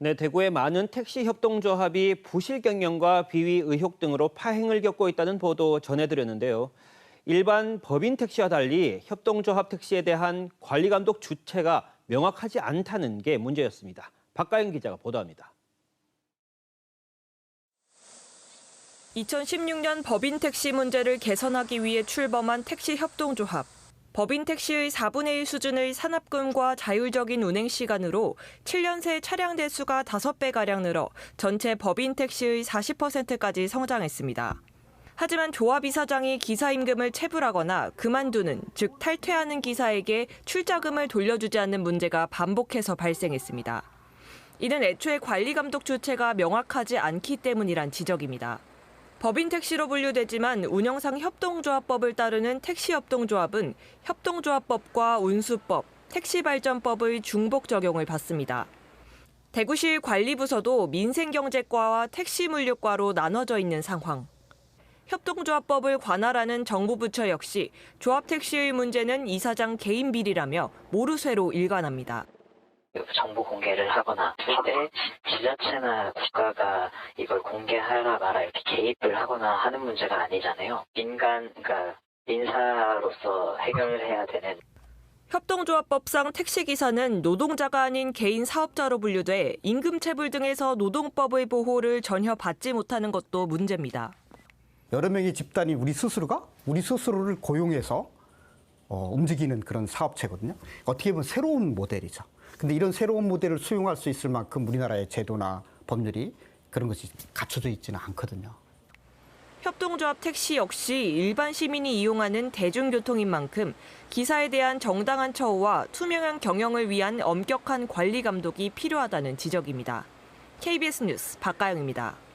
네, 대구의 많은 택시 협동조합이 부실 경영과 비위 의혹 등으로 파행을 겪고 있다는 보도 전해드렸는데요. 일반 법인 택시와 달리 협동조합 택시에 대한 관리 감독 주체가 명확하지 않다는 게 문제였습니다. 박가영 기자가 보도합니다. 2016년 법인 택시 문제를 개선하기 위해 출범한 택시 협동조합. 법인 택시의 4분의 1 수준의 산업금과 자율적인 운행 시간으로 7년 새 차량 대수가 5배가량 늘어 전체 법인 택시의 40%까지 성장했습니다. 하지만 조합 이사장이 기사 임금을 체불하거나 그만두는 즉 탈퇴하는 기사에게 출자금을 돌려주지 않는 문제가 반복해서 발생했습니다. 이는 애초에 관리 감독 주체가 명확하지 않기 때문이란 지적입니다. 법인 택시로 분류되지만 운영상 협동조합법을 따르는 택시협동조합은 협동조합법과 운수법, 택시발전법의 중복 적용을 받습니다. 대구시 관리부서도 민생경제과와 택시물류과로 나눠져 있는 상황. 협동조합법을 관할하는 정부 부처 역시 조합 택시의 문제는 이사장 개인 비리라며 모르쇠로 일관합니다. 정보 공개를 하거나 할때 지자체나 국가가 이걸 공개하라 마라 이렇게 개입을 하거나 하는 문제가 아니잖아요. 민간 그러니까 민사로서 해결을 해야 되는 협동조합법상 택시기사는 노동자가 아닌 개인 사업자로 분류돼 임금체불 등에서 노동법의 보호를 전혀 받지 못하는 것도 문제입니다. 여러 명의 집단이 우리 스스로가 우리 스스로를 고용해서 어, 움직이는 그런 사업체거든요. 어떻게 보면 새로운 모델이죠. 근데 이런 새로운 모델을 수용할 수 있을 만큼 우리나라의 제도나 법률이 그런 것이 갖춰져 있지는 않거든요. 협동조합 택시 역시 일반 시민이 이용하는 대중교통인 만큼 기사에 대한 정당한 처우와 투명한 경영을 위한 엄격한 관리 감독이 필요하다는 지적입니다. KBS 뉴스 박가영입니다.